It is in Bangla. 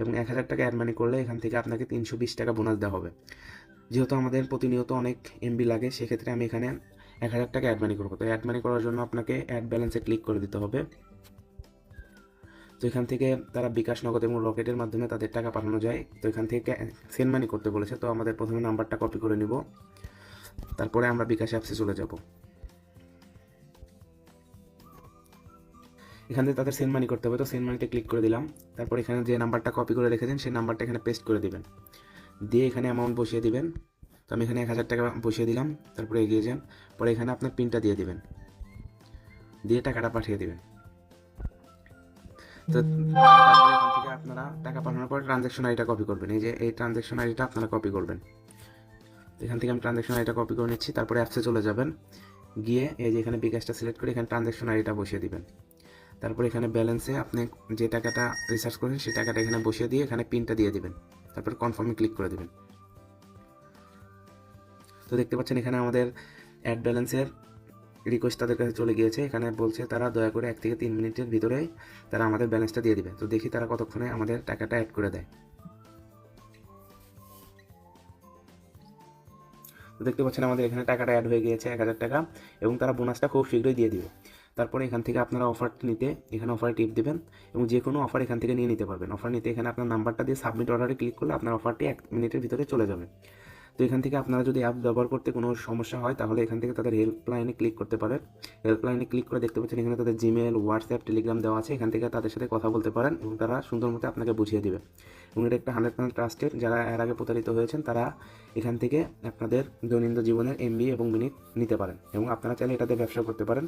এবং এক হাজার টাকা অ্যাড মানি করলে এখান থেকে আপনাকে তিনশো বিশ টাকা বোনাস দেওয়া হবে। যেহেতু আমাদের প্রতিনিয়ত অনেক এমবি লাগে, সেক্ষেত্রে আমি এখানে এক হাজার টাকা অ্যাড মানি করব। তো অ্যাড মানি করার জন্য আপনাকে অ্যাড ব্যালেন্সে ক্লিক করে দিতে হবে। তো এখান থেকে তারা বিকাশ নগদ এবং রকেটের মাধ্যমে তাদের টাকা পাঠানো যায়। তো এখান থেকে সেন্ড মানি করতে বলেছে। তো আমাদের প্রথমে নাম্বারটা কপি করে নিব। তারপরে আমরা বিকাশ অ্যাপসে চলে যাব। এখান থেকে তাদের সেন্ড মানি করতে হবে। তো সেন্ড মানিতে ক্লিক করে দিলাম। তারপর এখানে যে নাম্বারটা কপি করে রেখেছেন সেই নাম্বারটা এখানে পেস্ট করে দিবেন। দিয়ে এখানে অ্যামাউন্ট বসিয়ে দিবেন। তো আমি এখানে এক হাজার টাকা বসিয়ে দিলাম। তারপরে এগিয়ে যান। পরে এখানে আপনার পিনটা দিয়ে দিবেন। দিয়ে টাকাটা পাঠিয়ে দিবেন। তো এখান থেকে আপনারা টাকা পাঠানোর পর ট্রানজ্যাকশন আইডিটা কপি করবেন। এই যে এই ট্রানজ্যাকশন আইডিটা আপনারা কপি করবেন। এখান থেকে আমি ট্রানজ্যাকশন আইডিটা কপি করে নিচ্ছি। তারপরে অ্যাপসে চলে যাবেন। গিয়ে এই যে এখানে বিকাশটা সিলেক্ট করে এখানে ট্রানজ্যাকশন আইডিটা বসিয়ে দিবেন। তারপর এখানে ব্যালেন্সে আপনি যে টাকাটা রিচার্জ করেন সেই টাকাটা এখানে বসিয়ে দিয়ে এখানে পিনটা দিয়ে দেবেন। তারপর কনফার্মে ক্লিক করে দেবেন। তো দেখতে পাচ্ছেন এখানে আমাদের অ্যাড ব্যালেন্সের রিকোয়েস্ট তাদের কাছে চলে গিয়েছে। এখানে বলছে তারা দয়া করে এক থেকে তিন মিনিটের ভিতরে তারা আমাদের ব্যালেন্সটা দিয়ে দিবে। তো দেখি তারা কতক্ষণে আমাদের টাকাটা অ্যাড করে দেয়। তো দেখতে পাচ্ছেন আমাদের এখানে টাকাটা অ্যাড হয়ে গিয়েছে এক হাজার টাকা এবং তারা বোনাসটা খুব শীঘ্রই দিয়ে দিবে। তারপরে এখান থেকে আপনারা অফারটি নিতে, এখানে অফারে টিপ দেবেন এবং যে কোনো অফার এখান থেকে নিয়ে নিতে পারবেন। অফার নিতে এখানে আপনার নাম্বারটা দিয়ে সাবমিট অর্ডারে ক্লিক করলে আপনার অফারটি এক মিনিটের ভিতরে চলে যাবে। তো এখান থেকে আপনারা যদি অ্যাপ ব্যবহার করতে কোনো সমস্যা হয়, তাহলে এখান থেকে তাদের হেল্পলাইনে ক্লিক করতে পারেন। হেল্পলাইনে ক্লিক করে দেখতে পাচ্ছেন এখানে তাদের জিমেল হোয়াটসঅ্যাপ টেলিগ্রাম দেওয়া আছে। এখান থেকে তাদের সাথে কথা বলতে পারেন এবং তারা সুন্দর মতো আপনাকে বুঝিয়ে দেবে। এবং এটা একটা হান্ড্রেড পার্সেন্ট ট্রাস্টেড যারা এর আগে প্রতারিত হয়েছেন, তারা এখান থেকে আপনাদের দৈনন্দিন জীবনের এমবি এবং মিনিট নিতে পারেন এবং আপনারা চাইলে এটাতে ব্যবসা করতে পারেন।